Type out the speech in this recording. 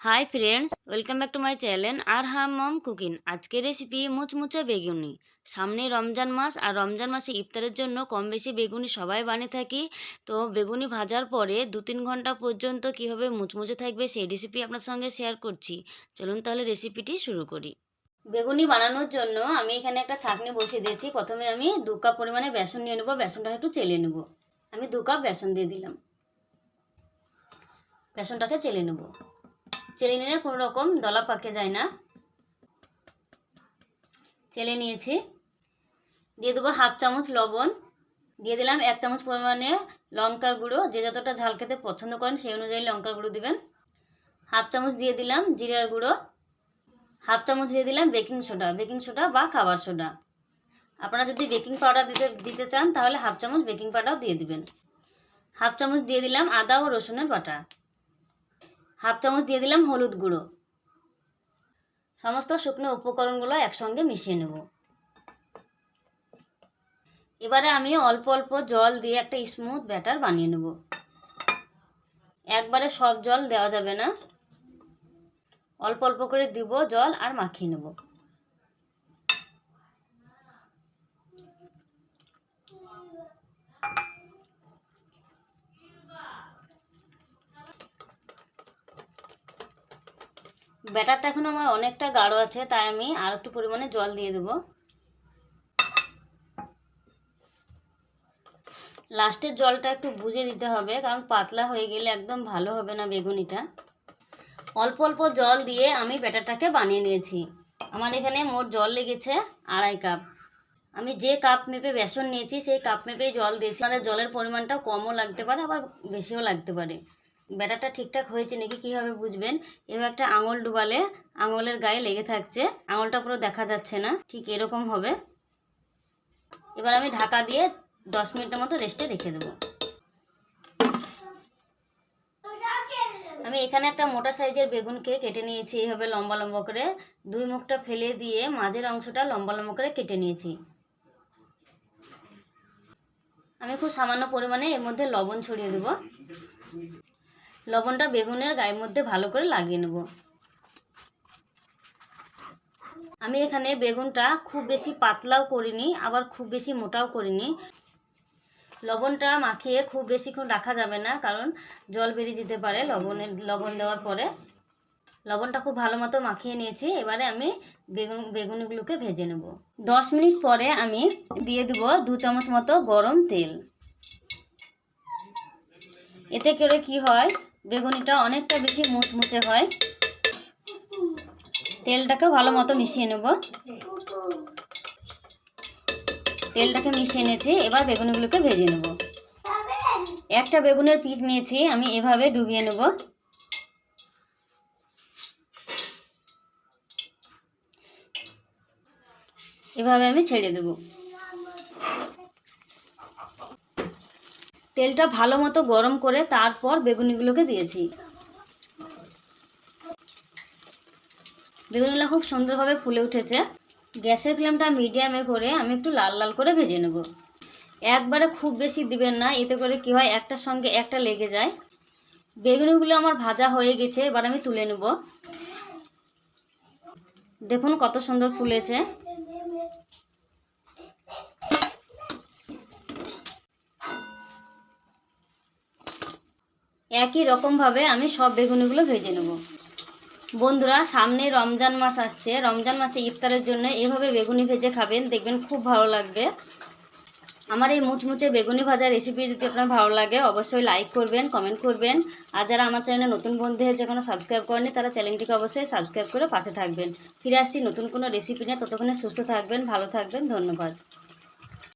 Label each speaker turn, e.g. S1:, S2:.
S1: Hi friends welcome back to my channel আর হাম মম cooking আজকের recipe মুচমুচে বেগুনি। সামনে রমজান মাস আর রমজান মাসে ইফতারের জন্য কম বেশি বেগুনি সবাই বানিয়ে থাকি। তো বেগুনি ভাজার পরে দু তিন ঘণ্টা পর্যন্ত কীভাবে মুচমুচে থাকবে সেই রেসিপি আপনার সঙ্গে শেয়ার করছি। চলুন তাহলে রেসিপিটি শুরু করি। বেগুনি বানানোর জন্য আমি এখানে একটা ছাঁকনি বসিয়ে দিয়েছি। প্রথমে আমি দু কাপ পরিমাণে বেসন নিয়ে নেব, বেসনটা একটু চেলে নেব। আমি দু কাপ বেসন দিয়ে দিলাম। বেসনটাকে চেলে নেব। চেলে নিলে কোনো রকম দলা পাকে যায় না। চেলে নিয়েছি। দিয়ে দেবো হাফ চামচ লবণ। দিয়ে দিলাম এক চামচ পরিমাণে লঙ্কার গুঁড়ো। যে যতটা ঝাল খেতে পছন্দ করেন সেই অনুযায়ী লঙ্কার গুঁড়ো দিবেন। হাফ চামচ দিয়ে দিলাম জিরার গুঁড়ো। হাফ চামচ দিয়ে দিলাম বেকিং সোডা। বেকিং সোডা বা খাবার সোডা। আপনারা যদি বেকিং পাউডার দিতে দিতে চান তাহলে হাফ চামচ বেকিং পাউডার দিয়ে দিবেন। হাফ চামচ দিয়ে দিলাম আদা ও রসুনের বাটা। হাফ চামচ দিয়ে দিলাম হলুদ গুঁড়ো। সমস্ত শুকনো উপকরণগুলো একসঙ্গে মিশিয়ে নেব। এবারে আমি অল্প অল্প জল দিয়ে একটা স্মুথ ব্যাটার বানিয়ে নেব। একবারে সব জল দেওয়া যাবে না। অল্প অল্প করে দিব জল আর মাখিয়ে নেব। ব্যাটারটা এখন আমার অনেকটা গাঢ় আছে, তাই আমি আর একটু পরিমাণে জল দিয়ে দেব। লাস্টের জলটা একটু বুঝে দিতে হবে, কারণ পাতলা হয়ে গেলে একদম ভালো হবে না বেগুনিটা। অল্প অল্প জল দিয়ে আমি ব্যাটারটাকে বানিয়ে নিয়েছি। আমার এখানে মোট জল লেগেছে আড়াই কাপ। আমি যে কাপ মেপে বেসন নিয়েছি, সেই কাপ মেপেই জল দিয়েছি। আমাদের জলের পরিমাণটা কমও লাগতে পারে, আবার বেশিও লাগতে পারে। ব্যাটারটা ঠিকঠাক হয়েছে নাকি কীভাবে বুঝবেন? এবার একটা আঙুল ডুবালে আঙুলের গায়ে লেগে থাকছে, আঙুলটা পুরো দেখা যাচ্ছে না, ঠিক এরকম হবে। এবার আমি ঢাকা দিয়ে দশ মিনিটের মতো রেস্টে রেখে দেবো। আমি এখানে একটা মোটা সাইজের বেগুনকে কেটে নিয়েছি এইভাবে লম্বা লম্বা করে। দুই মুখটা ফেলে দিয়ে মাঝের অংশটা লম্বা লম্বা করে কেটে নিয়েছি। আমি খুব সামান্য পরিমাণে এর মধ্যে লবণ ছড়িয়ে দেবো। লবণটা বেগুনের গায়ের মধ্যে ভালো করে লাগিয়ে নেব। আমি এখানে বেগুনটা খুব বেশি পাতলাও করিনি, আবার খুব বেশি মোটাও করিনি। লবণটা মাখিয়ে খুব বেশিক্ষণ রাখা যাবে না, কারণ জল বেরিয়ে যেতে পারে লবণের, লবণ দেওয়ার পরে। লবণটা খুব ভালো মতো মাখিয়ে নিয়েছি, এবারে আমি বেগুন, বেগুনিগুলোকে ভেজে নেব। দশ মিনিট পরে আমি দিয়ে দেবো দু চামচ মতো গরম তেল। এতে করে কি হয় বেগুনিটা অনেকটা বেশি মুচমুচে হয়। তেলটাকে ভালো মতো মিশিয়ে নেব। তেলটাকে মিশিয়ে নিয়েছি, এবার বেগুনিগুলোকে ভেজে নেব। একটা বেগুনের পিস নিয়েছি, আমি এভাবে ডুবিয়ে নেব। এভাবে আমি ছেড়ে দেব। তেলটা ভালো মতো গরম করে তারপর বেগুনিগুলোকে দিয়েছি। বেগুনগুলো খুব সুন্দরভাবে ফুলে উঠেছে। গ্যাসের ফ্লেমটা মিডিয়ামে করে আমি একটু লাল লাল করে ভেজে নেব। একবারে খুব বেশি দিবেন না, এতে করে কি হয় একটার সঙ্গে একটা লেগে যায়। বেগুনিগুলো আমার ভাজা হয়ে গেছে, এবার আমি তুলে নেব। দেখুন কত সুন্দর ফুলেছে। একই রকমভাবে আমি সব বেগুনিগুলো ভেজে নেব। বন্ধুরা, সামনে রমজান মাস আসছে। রমজান মাসে ইফতারের জন্য এভাবে বেগুনি ভেজে খাবেন, দেখবেন খুব ভালো লাগবে। আমার এই মুচমুচে বেগুনি ভাজা রেসিপি যদি আপনার ভালো লাগে, অবশ্যই লাইক করবেন কমেন্ট করবেন। আর যারা আমার চ্যানেলে নতুন বন্ধু হয়েছে এখনও সাবস্ক্রাইব করেনি তারা চ্যানেলটিকে অবশ্যই সাবস্ক্রাইব করে পাশে থাকবেন। ফিরে আসছি নতুন কোনো রেসিপি নিয়ে, ততক্ষণে সুস্থ থাকবেন, ভালো থাকবেন, ধন্যবাদ।